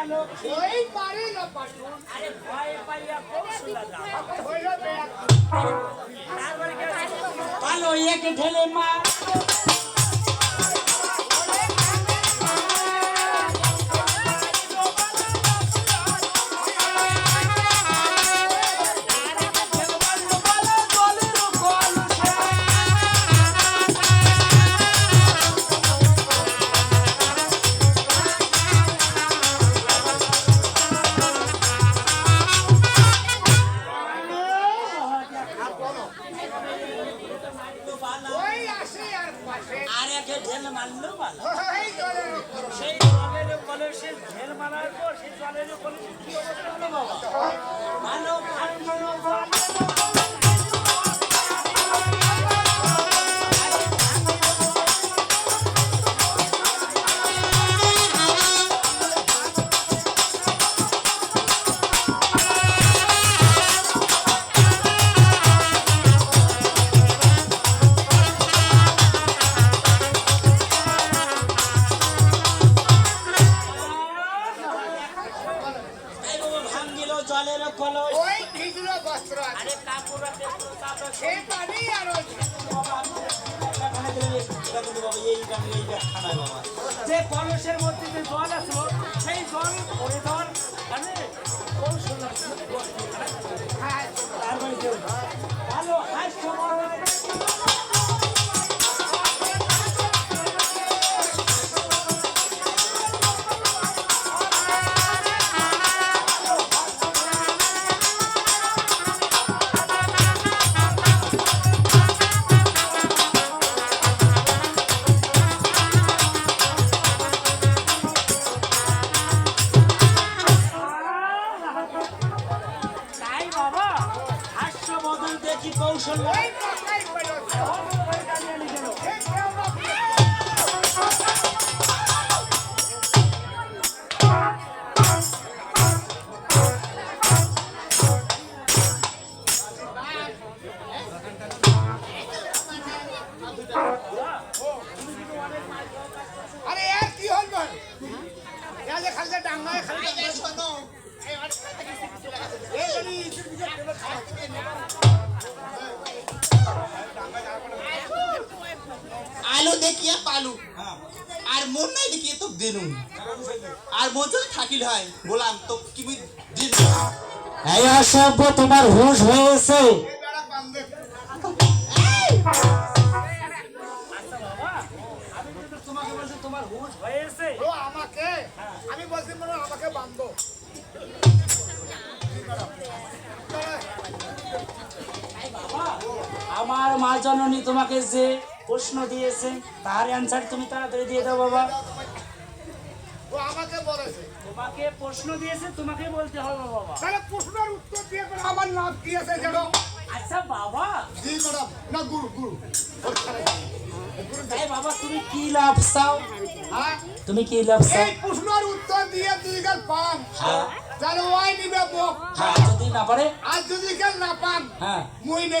ওই পারে না পাঠুন আরে ঠেলে মা কলসে ঢেল মারার পর সে জলের কলসে কি অবস্থা হলো বাবা? জলের কলস। ওই ভিজলো বস্ত্র আরে কাপড় সে পানি আর যে। কলসের মধ্যে যে জল আসলো সেই জল পরে ধর। কৌশল? কি হল বল ইয়ালে খালি ডাঙ্গায় খালি ডাঙ্গায় শোনো এই যদি ভিতরে টেবিল খাওয়া আলো দেখিয়া পালু। আর মন নাই দেখিয়ে তো দিনু আর মন যদি থাকিল হয় বললাম তো কি দিন। এই অসভ্য তোমার হুঁশ হয়েছে। এই! বেড়া বান্ধে আমি তোমাকে বলছি তোমার হুঁশ হয়েছে ও আমাকে? আমি বলছি মনে আমাকে বান্ধো। আমার মা জননী তোমাকে যে প্রশ্ন দিয়েছে তার অ্যান্সার তুমি তাড়াতাড়ি দিয়ে দাও বাবা। ও আমাকে বলেছে। তোমাকে প্রশ্ন দিয়েছে তোমাকে বলতে হবে বাবা। তাহলে প্রশ্নের উত্তর দিয়ে আমার নাম কি আছে আচ্ছা বাবা। জি ম্যাডাম না গুরু গুরু। তাই বাবা তুমি কি লাভ চাও? হ্যাঁ? তুমি কি লাভ চাও? এই প্রশ্নের উত্তর দিয়ে দুই গাল পান। হ্যাঁ। তাহলে ওয়াই নিবে মুখ। হ্যাঁ যদি না পারে? আর যদি গাল না পান হ্যাঁ। মুই নে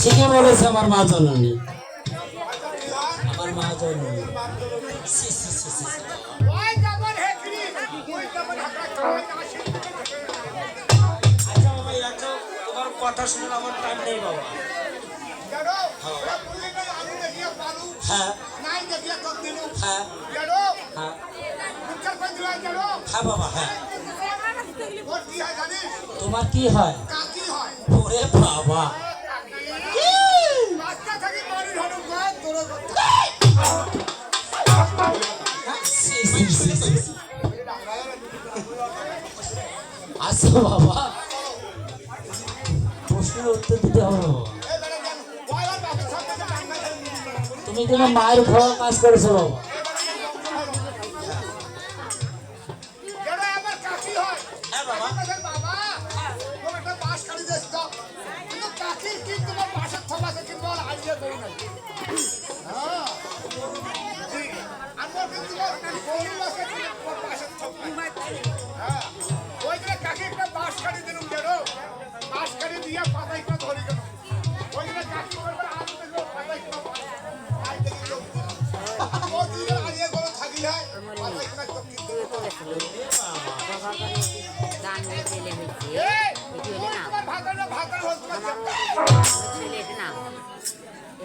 ঠিকই বলেছে আমার মা জননী। আমার মা জননী। আচ্ছা কথা শুনে টাইম নেই বাবা। হ্যাঁ। হ্যাঁ। হ্যাঁ। হ্যাঁ বাবা হ্যাঁ। তোমার কি হয়? ওরে বাবা। আচ্ছা বাবা। প্রশ্নের উত্তর দিতে হবে। বাবা তুমি কোনো মায়ের খাওয়া কাজ করেছ বাবা।